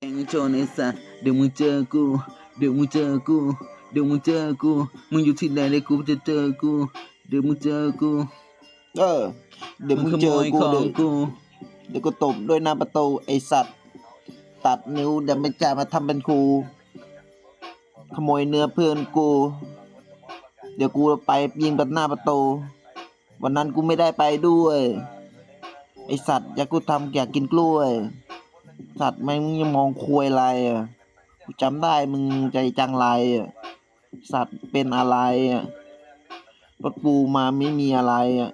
แกงโจรไอ้สัสเดี๋ยวมึงเจอกู เดี๋ยวมึงเจอกู เดี๋ยวมึงเจอกู มึงอยู่ที่ไหนเดี๋ยวกูจะเจอกู เดี๋ยวมึงเจอกู เออ เดี๋ยวมึงเจอขโยกูของเดี๋ยวกูเดี๋ยวกูตบด้วยหน้าประตูไอสัตว์ ตัดนิ้วเดี๋ยวไม่จ่ายมาทำเป็นครูขโมยเนื้อเพื่อนกู เดี๋ยวกูไปยิงปัดหน้าประตู วันนั้นกูไม่ได้ไปด้วย ไอสัตว์อยากกูทำอยากกินกล้วย สัตว์แม่งมึงยังมองควยอะไรอะกูจำได้มึงใจจังไรอะสัตว์เป็นอะไรอะรถกูมาไม่มีอะไรอะ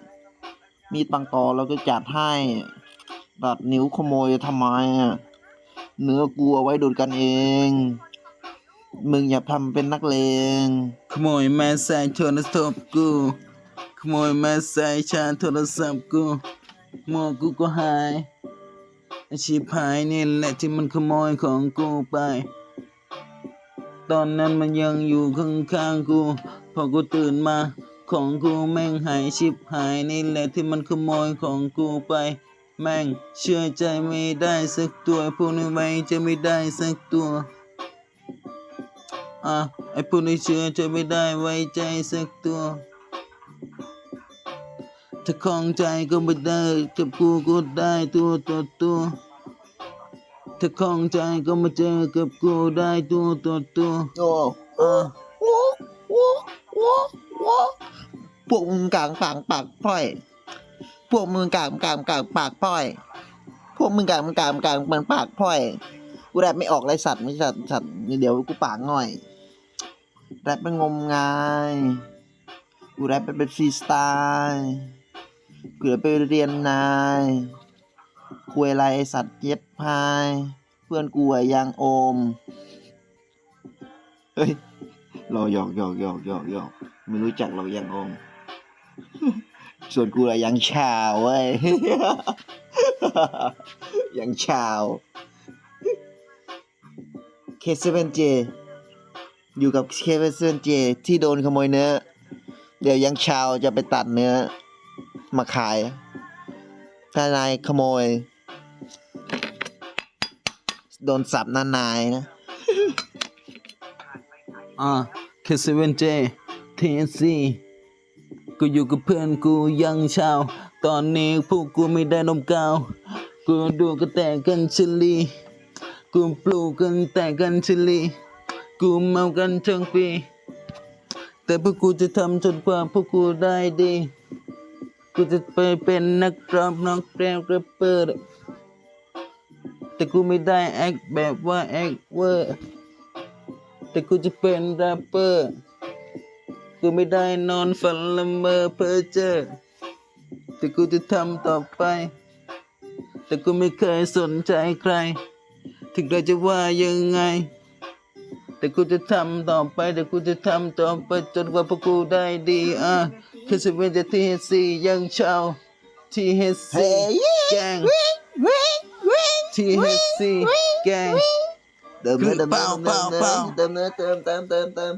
มีดปังตอแล้วก็จัดให้ตัดนิ้วขโมยทำไมอะเนื้อกูเอาไว้ดูดกันเอง มึงอย่าทำเป็นนักเลง ขโมยแมาใส่โทรศัพท์กู ขโมยแมาใส่ชาร์จโทรศัพท์กูหมวกกูก็หาย ชีพหายนี่แหละที่มันขโมยของกูไป ตอนนั้นมันยังอยู่ข้างๆกู พอกูตื่นมาของกูแม่งหายชิบหายนี่แหละที่มันขโมยของกูไป แม่งเชื่อใจไม่ได้สักตัวพวกนี้ไว้จะไม่ได้สักตัวอะไอ้พวกนี้เชื่อใจไม่ได้ไว้ใจสักตัว ถ้าของใจก็ไม่ได้กับกูก็ได้ตัวต่อตัวถ้าของใจก็มาเจอกับกูได้ตัวต่อตัวโอ้อะโอ้โอ้โอ้โอ้พวกมึงกลางปากปากพ่อย พวกมึงกลางกลางกลางปากพ่อย พวกมึงกลางกลางกลางมันปากพ่อย กูแรปไม่ออกไรสัตว์ไม่สัตว์สัตว์เดี๋ยวกูปากง่อยแรปเป็นงมงายกูแรปเป็นเป็นฟรีสไตล์ กูแรปไปเรียนนายคุยไรไอสัตว์เย็บพาย เพื่อนกูอะยังโอม เฮ้ยเราหยอกหยอกหยอกหยอกหยอกไม่รู้จักเรายังโอม ส่วนกูอะยังชาวเว้ยยังชาว K7J อยู่กับ K7J ที่โดนขโมยเนื้อ เดี๋ยวยังชาวจะไปตัดเนื้อ มาขาย ถ้านายขโมย โดนสับนานายนะ อะแค่เซเว่นเจทีซีกูอยู่กับเพื่อนกูยังเช้า ตอนนี้พวกกูไม่ได้นมกาว กูดูก็แต่กันเชลี กูปลูกกันแต่กันเชลี กูเมากันทั้งปี แต่พวกกูจะทำจนกว่าพวกกูได้ดี กูจะไปเป็นนักร้องนักแรปแรปเปอร์แต่กูไม่ได้แอคแบบว่าแอคเวอร์แต่กูจะเป็นแรปเปอร์กูไม่ได้นอนฝันละเมอเพ้อเจอแต่กูจะทำต่อไป แต่กูไม่เคยสนใจใคร ถึงใครจะว่ายังไง แต่กูจะทำต่อไป แต่กูจะทำต่อไปจนกว่าพวกกูได้ดีอะคือสิเวนจะที่เฮซียังเช่าที่เฮซีแกงที่เฮซีแกงเติมเนื้อเติมเนื้อเติมเปล่าเนื้อเติมเนื้อเติมเติมเติมเติม